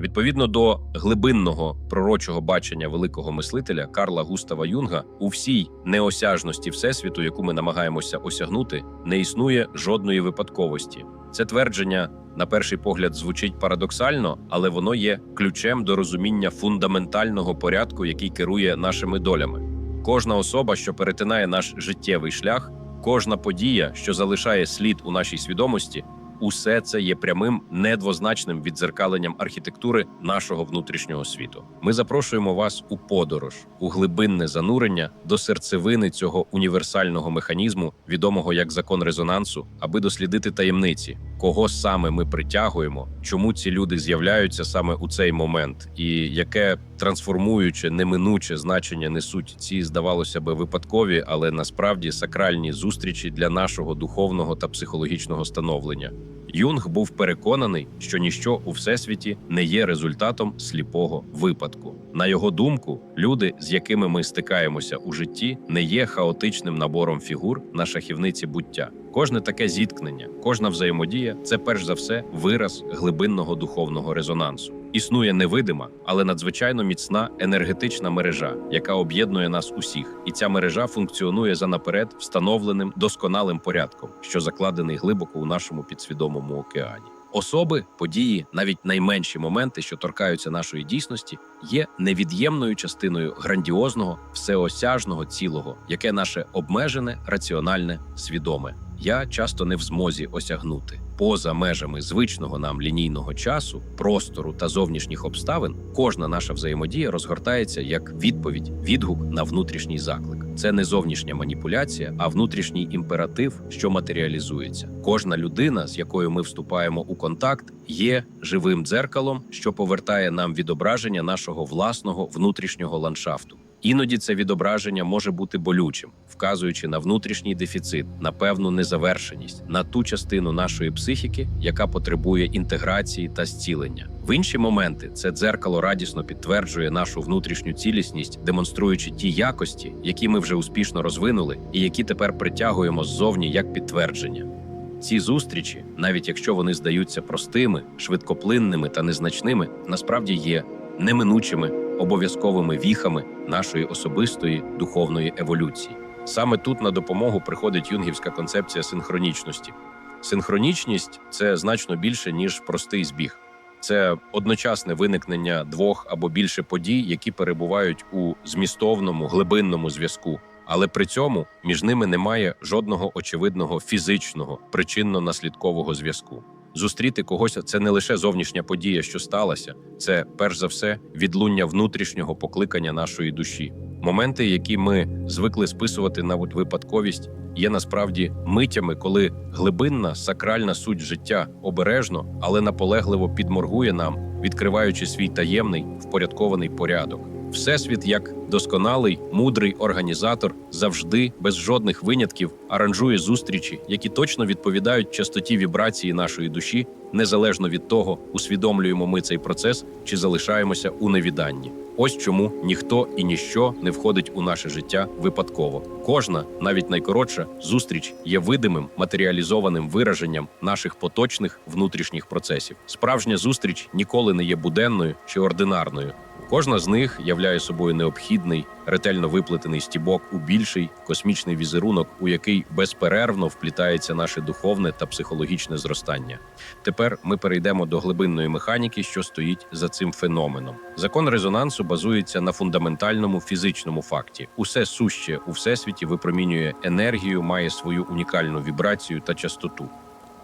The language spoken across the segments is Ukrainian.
Відповідно до глибинного пророчого бачення великого мислителя Карла Густава Юнга, у всій неосяжності всесвіту, яку ми намагаємося осягнути, не існує жодної випадковості. Це твердження, на перший погляд, звучить парадоксально, але воно є ключем до розуміння фундаментального порядку, який керує нашими долями. Кожна особа, що перетинає наш життєвий шлях, кожна подія, що залишає слід у нашій свідомості, усе це є прямим недвозначним віддзеркаленням архітектури нашого внутрішнього світу. Ми запрошуємо вас у подорож, у глибинне занурення до серцевини цього універсального механізму, відомого як закон резонансу, аби дослідити таємниці, кого саме ми притягуємо, чому ці люди з'являються саме у цей момент, і яке трансформуюче, неминуче значення несуть ці, здавалося би, випадкові, але насправді сакральні зустрічі для нашого духовного та психологічного становлення. Юнг був переконаний, що ніщо у всесвіті не є результатом сліпого випадку. На його думку, люди, з якими ми стикаємося у житті, не є хаотичним набором фігур на шахівниці буття. Кожне таке зіткнення, кожна взаємодія це перш за все вираз глибинного духовного резонансу. Існує невидима, але надзвичайно міцна енергетична мережа, яка об'єднує нас усіх, і ця мережа функціонує за наперед встановленим досконалим порядком, що закладений глибоко у нашому підсвідомому океані. Особи, події, навіть найменші моменти, що торкаються нашої дійсності, є невід'ємною частиною грандіозного, всеосяжного цілого, яке наше обмежене, раціональне, свідоме. Я часто не в змозі осягнути поза межами звичного нам лінійного часу, простору та зовнішніх обставин. Кожна наша взаємодія розгортається як відповідь, відгук на внутрішній заклик. Це не зовнішня маніпуляція, а внутрішній імператив, що матеріалізується. Кожна людина, з якою ми вступаємо у контакт, є живим дзеркалом, що повертає нам відображення нашого власного внутрішнього ландшафту. Іноді це відображення може бути болючим, вказуючи на внутрішній дефіцит, на певну незавершеність, на ту частину нашої психіки, яка потребує інтеграції та зцілення. В інші моменти це дзеркало радісно підтверджує нашу внутрішню цілісність, демонструючи ті якості, які ми вже успішно розвинули, і які тепер притягуємо ззовні як підтвердження. Ці зустрічі, навіть якщо вони здаються простими, швидкоплинними та незначними, насправді є неминучими обов'язковими віхами нашої особистої духовної еволюції. Саме тут на допомогу приходить юнгівська концепція синхронічності. Синхронічність це значно більше ніж простий збіг. Це одночасне виникнення двох або більше подій, які перебувають у змістовному глибинному зв'язку, але при цьому між ними немає жодного очевидного фізичного причинно-наслідкового зв'язку. Зустріти когось це не лише зовнішня подія, що сталася, це перш за все відлуння внутрішнього покликання нашої душі. Моменти, які ми звикли списувати на випадковість, є насправді митями, коли глибинна сакральна суть життя обережно, але наполегливо підморгує нам, відкриваючи свій таємний впорядкований порядок. Всесвіт, як досконалий, мудрий організатор, завжди без жодних винятків аранжує зустрічі, які точно відповідають частоті вібрації нашої душі, незалежно від того, усвідомлюємо ми цей процес чи залишаємося у невіданні. Ось чому ніхто і ніщо не входить у наше життя випадково. Кожна, навіть найкоротша, зустріч є видимим матеріалізованим вираженням наших поточних внутрішніх процесів. Справжня зустріч ніколи не є буденною чи ординарною. Кожна з них являє собою необхідний, ретельно виплетений стібок у більший космічний візерунок, у який безперервно вплітається наше духовне та психологічне зростання. Тепер ми перейдемо до глибинної механіки, що стоїть за цим феноменом. Закон резонансу базується на фундаментальному фізичному факті: усе суще у всесвіті випромінює енергію, має свою унікальну вібрацію та частоту.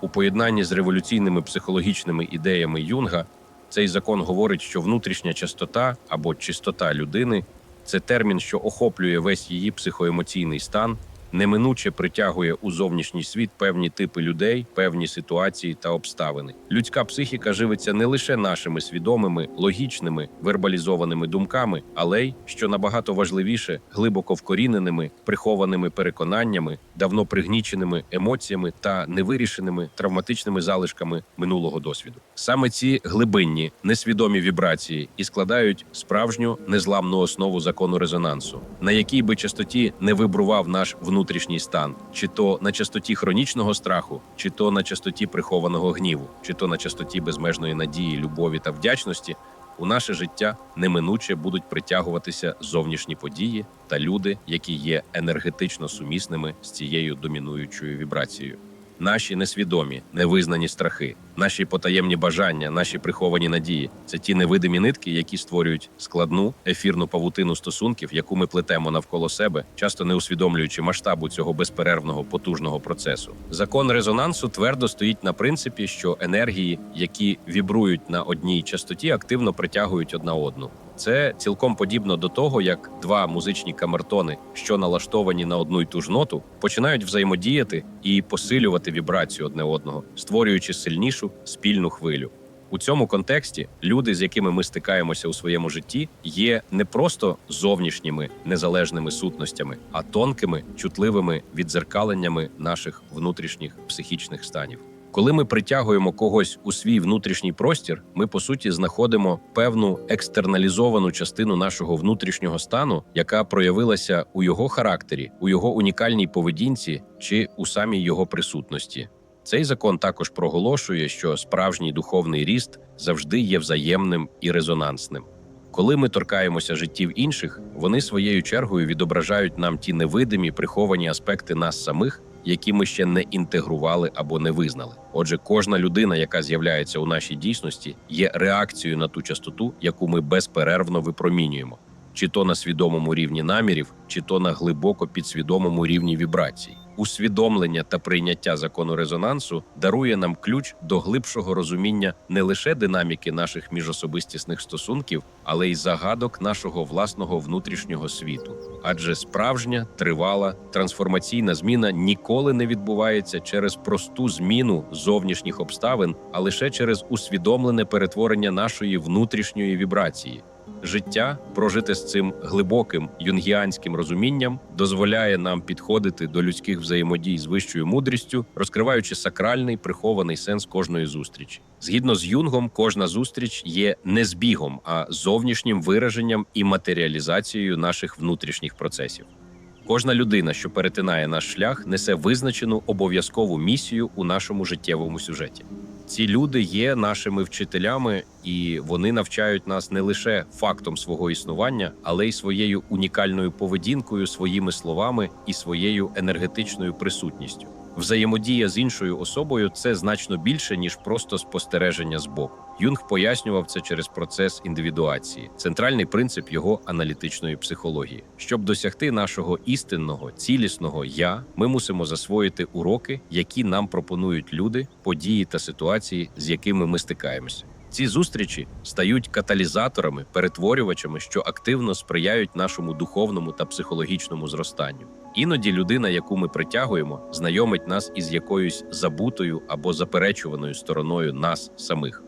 У поєднанні з революційними психологічними ідеями Юнга. Цей закон говорить, що внутрішня частота або чистота людини це термін, що охоплює весь її психоемоційний стан, неминуче притягує у зовнішній світ певні типи людей, певні ситуації та обставини. Людська психіка живиться не лише нашими свідомими, логічними, вербалізованими думками, але й що набагато важливіше, глибоко вкоріненими, прихованими переконаннями, давно пригніченими емоціями та невирішеними травматичними залишками минулого досвіду. Саме ці глибинні несвідомі вібрації і складають справжню незламну основу закону резонансу, на якій би частоті не вибрував наш внутрішній стан, чи то на частоті хронічного страху, чи то на частоті прихованого гніву, чи то на частоті безмежної надії, любові та вдячності. У наше життя неминуче будуть притягуватися зовнішні події та люди, які є енергетично сумісними з цією домінуючою вібрацією. Наші несвідомі, невизнані страхи, наші потаємні бажання, наші приховані надії це ті невидимі нитки, які створюють складну ефірну павутину стосунків, яку ми плетемо навколо себе, часто не усвідомлюючи масштабу цього безперервного потужного процесу. Закон резонансу твердо стоїть на принципі, що енергії, які вібрують на одній частоті, активно притягують одна одну. Це цілком подібно до того, як два музичні камертони, що налаштовані на одну й ту ж ноту, починають взаємодіяти і посилювати вібрацію одне одного, створюючи сильнішу спільну хвилю. У цьому контексті люди, з якими ми стикаємося у своєму житті, є не просто зовнішніми незалежними сутностями, а тонкими, чутливими відзеркаленнями наших внутрішніх психічних станів. Коли ми притягуємо когось у свій внутрішній простір, ми по суті знаходимо певну екстерналізовану частину нашого внутрішнього стану, яка проявилася у його характері, у його унікальній поведінці чи у самій його присутності. Цей закон також проголошує, що справжній духовний ріст завжди є взаємним і резонансним. Коли ми торкаємося життів інших, вони своєю чергою відображають нам ті невидимі приховані аспекти нас самих, які ми ще не інтегрували або не визнали. Отже, кожна людина, яка з'являється у нашій дійсності, є реакцією на ту частоту, яку ми безперервно випромінюємо, чи то на свідомому рівні намірів, чи то на глибоко підсвідомому рівні вібрацій. Усвідомлення та прийняття закону резонансу дарує нам ключ до глибшого розуміння не лише динаміки наших міжособистісних стосунків, але й загадок нашого власного внутрішнього світу. Адже справжня тривала трансформаційна зміна ніколи не відбувається через просту зміну зовнішніх обставин, а лише через усвідомлене перетворення нашої внутрішньої вібрації. Життя, прожите з цим глибоким юнгіанським розумінням, дозволяє нам підходити до людських взаємодій з вищою мудрістю, розкриваючи сакральний прихований сенс кожної зустрічі. Згідно з Юнгом, кожна зустріч є не збігом, а зовнішнім вираженням і матеріалізацією наших внутрішніх процесів. Кожна людина, що перетинає наш шлях, несе визначену обов'язкову місію у нашому життєвому сюжеті. Ці люди є нашими вчителями, і вони навчають нас не лише фактом свого існування, але й своєю унікальною поведінкою, своїми словами і своєю енергетичною присутністю. Взаємодія з іншою особою це значно більше ніж просто спостереження збоку. Юнг пояснював це через процес індивідуації, центральний принцип його аналітичної психології. Щоб досягти нашого істинного, цілісного я, ми мусимо засвоїти уроки, які нам пропонують люди, події та ситуації, з якими ми стикаємося. Ці зустрічі стають каталізаторами, перетворювачами, що активно сприяють нашому духовному та психологічному зростанню. Іноді людина, яку ми притягуємо, знайомить нас із якоюсь забутою або заперечуваною стороною нас самих.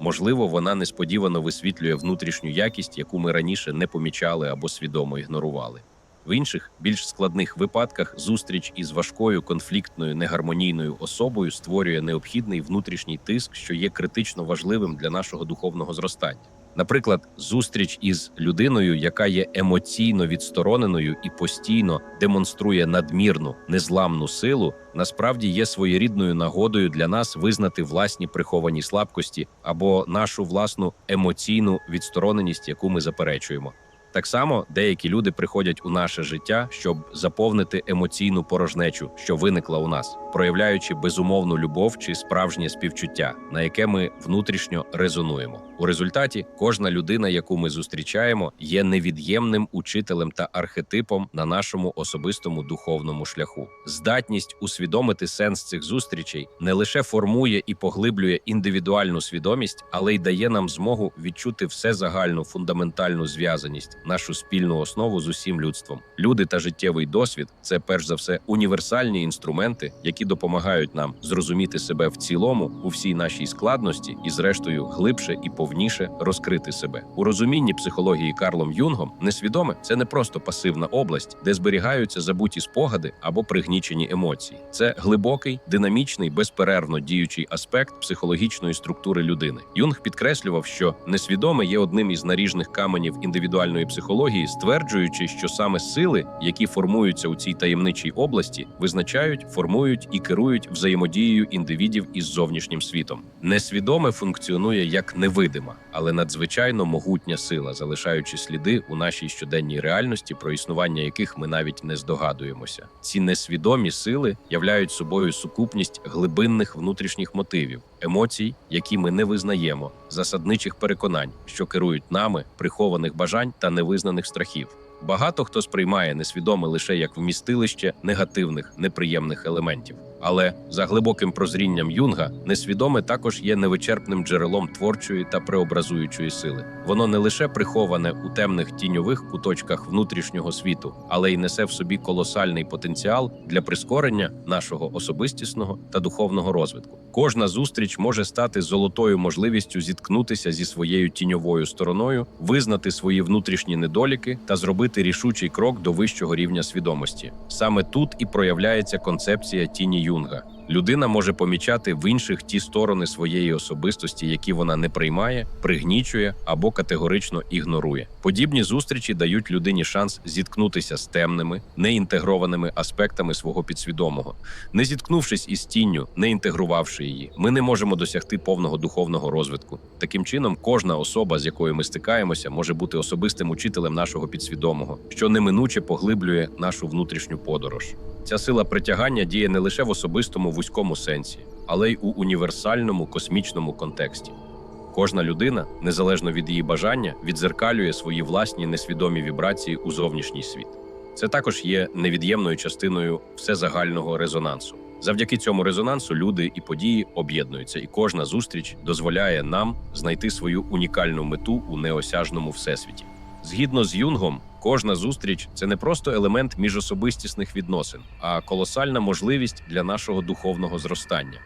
Можливо, вона несподівано висвітлює внутрішню якість, яку ми раніше не помічали або свідомо ігнорували. В інших, більш складних випадках, зустріч із важкою конфліктною негармонійною особою створює необхідний внутрішній тиск, що є критично важливим для нашого духовного зростання. Наприклад, зустріч із людиною, яка є емоційно відстороненою і постійно демонструє надмірну незламну силу, насправді є своєрідною нагодою для нас визнати власні приховані слабкості або нашу власну емоційну відстороненість, яку ми заперечуємо. Так само деякі люди приходять у наше життя, щоб заповнити емоційну порожнечу, що виникла у нас, проявляючи безумовну любов чи справжнє співчуття, на яке ми внутрішньо резонуємо. У результаті кожна людина, яку ми зустрічаємо, є невід'ємним учителем та архетипом на нашому особистому духовному шляху. Здатність усвідомити сенс цих зустрічей не лише формує і поглиблює індивідуальну свідомість, але й дає нам змогу відчути всезагальну фундаментальну зв'язаність, нашу спільну основу з усім людством. Люди та життєвий досвід це перш за все універсальні інструменти, які які допомагають нам зрозуміти себе в цілому у всій нашій складності і, зрештою, глибше і повніше розкрити себе у розумінні психології Карлом Юнгом. Несвідоме це не просто пасивна область, де зберігаються забуті спогади або пригнічені емоції. Це глибокий, динамічний, безперервно діючий аспект психологічної структури людини. Юнг підкреслював, що несвідоме є одним із наріжних каменів індивідуальної психології, стверджуючи, що саме сили, які формуються у цій таємничій області, визначають, формують і керують взаємодією індивідів із зовнішнім світом. Несвідоме функціонує як невидима, але надзвичайно могутня сила, залишаючи сліди у нашій щоденній реальності, про існування яких ми навіть не здогадуємося. Ці несвідомі сили являють собою сукупність глибинних внутрішніх мотивів, емоцій, які ми не визнаємо, засадничих переконань, що керують нами, прихованих бажань та невизнаних страхів. Багато хто сприймає несвідоме лише як вмістилище негативних, неприємних елементів. Але за глибоким прозрінням Юнга, несвідоме також є невичерпним джерелом творчої та преобразуючої сили. Воно не лише приховане у темних тіньових куточках внутрішнього світу, але й несе в собі колосальний потенціал для прискорення нашого особистісного та духовного розвитку. Кожна зустріч може стати золотою можливістю зіткнутися зі своєю тіньовою стороною, визнати свої внутрішні недоліки та зробити рішучий крок до вищого рівня свідомості. Саме тут і проявляється концепція тіні Юнга. Людина може помічати в інших ті сторони своєї особистості, які вона не приймає, пригнічує або категорично ігнорує. Подібні зустрічі дають людині шанс зіткнутися з темними, неінтегрованими аспектами свого підсвідомого. Не зіткнувшись із тінню, не інтегрувавши її, ми не можемо досягти повного духовного розвитку. Таким чином, кожна особа, з якою ми стикаємося, може бути особистим учителем нашого підсвідомого, що неминуче поглиблює нашу внутрішню подорож. Ця сила притягання діє не лише в особистому вузькому сенсі, але й у універсальному космічному контексті. Кожна людина, незалежно від її бажання, відзеркалює свої власні несвідомі вібрації у зовнішній світ. Це також є невід'ємною частиною всезагального резонансу. Завдяки цьому резонансу люди і події об'єднуються, і кожна зустріч дозволяє нам знайти свою унікальну мету у неосяжному всесвіті. Згідно з Юнгом, кожна зустріч це не просто елемент міжособистісних відносин, а колосальна можливість для нашого духовного зростання.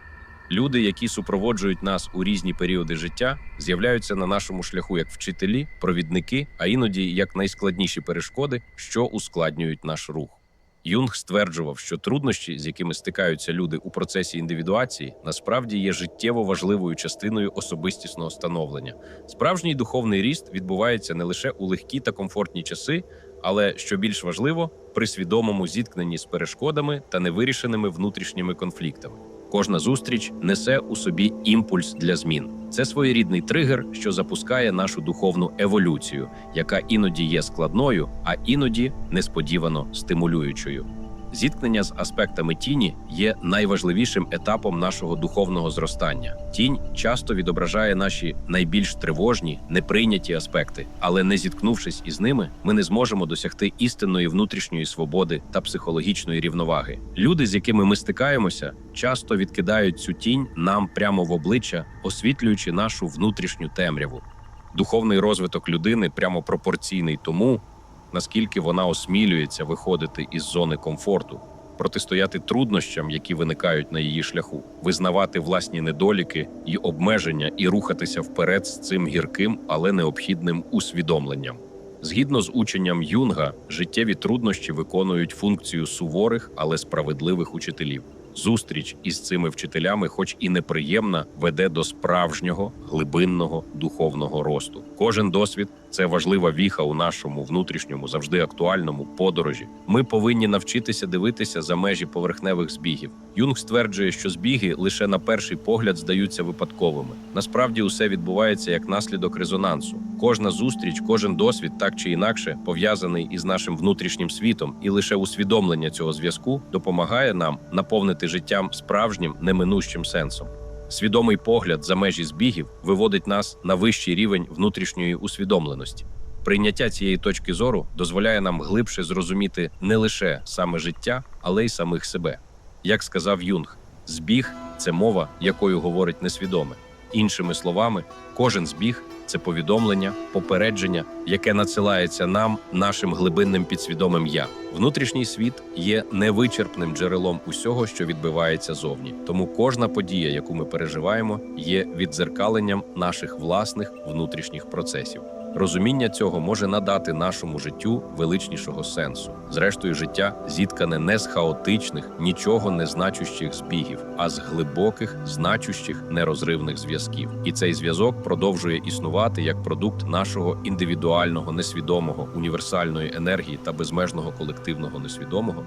Люди, які супроводжують нас у різні періоди життя, з'являються на нашому шляху як вчителі, провідники, а іноді як найскладніші перешкоди, що ускладнюють наш рух. Юнг стверджував, що труднощі, з якими стикаються люди у процесі індивідуації, насправді є життєво важливою частиною особистісного становлення. Справжній духовний ріст відбувається не лише у легкі та комфортні часи, але що більш важливо, при свідомому зіткненні з перешкодами та невирішеними внутрішніми конфліктами. Кожна зустріч несе у собі імпульс для змін. Це своєрідний тригер, що запускає нашу духовну еволюцію, яка іноді є складною, а іноді несподівано стимулюючою. Зіткнення з аспектами тіні є найважливішим етапом нашого духовного зростання. Тінь часто відображає наші найбільш тривожні, неприйняті аспекти, але не зіткнувшись із ними, ми не зможемо досягти істинної внутрішньої свободи та психологічної рівноваги. Люди, з якими ми стикаємося, часто відкидають цю тінь нам прямо в обличчя, освітлюючи нашу внутрішню темряву. Духовний розвиток людини прямо пропорційний тому, наскільки вона осмілюється виходити із зони комфорту, протистояти труднощам, які виникають на її шляху, визнавати власні недоліки і обмеження і рухатися вперед з цим гірким, але необхідним усвідомленням. Згідно з ученням Юнга, життєві труднощі виконують функцію суворих, але справедливих учителів. Зустріч із цими вчителями, хоч і неприємна, веде до справжнього глибинного духовного росту. Кожен досвід це важлива віха у нашому внутрішньому, завжди актуальному подорожі. Ми повинні навчитися дивитися за межі поверхневих збігів. Юнг стверджує, що збіги лише на перший погляд здаються випадковими. Насправді, усе відбувається як наслідок резонансу. Кожна зустріч, кожен досвід, так чи інакше, пов'язаний із нашим внутрішнім світом, і лише усвідомлення цього зв'язку допомагає нам наповнити життям справжнім неминущим сенсом. Свідомий погляд за межі збігів виводить нас на вищий рівень внутрішньої усвідомленості. Прийняття цієї точки зору дозволяє нам глибше зрозуміти не лише саме життя, але й самих себе. Як сказав Юнг, збіг це мова, якою говорить несвідоме. Іншими словами, кожен збіг це повідомлення, попередження, яке надсилається нам, нашим глибинним підсвідомим я. Внутрішній світ є невичерпним джерелом усього, що відбувається зовні. Тому кожна подія, яку ми переживаємо, є віддзеркаленням наших власних внутрішніх процесів. Розуміння цього може надати нашому життю величнішого сенсу. Зрештою, життя зіткане не з хаотичних, нічого не значущих збігів, а з глибоких, значущих нерозривних зв'язків. І цей зв'язок продовжує існувати як продукт нашого індивідуального, несвідомого, універсальної енергії та безмежного колективного несвідомого,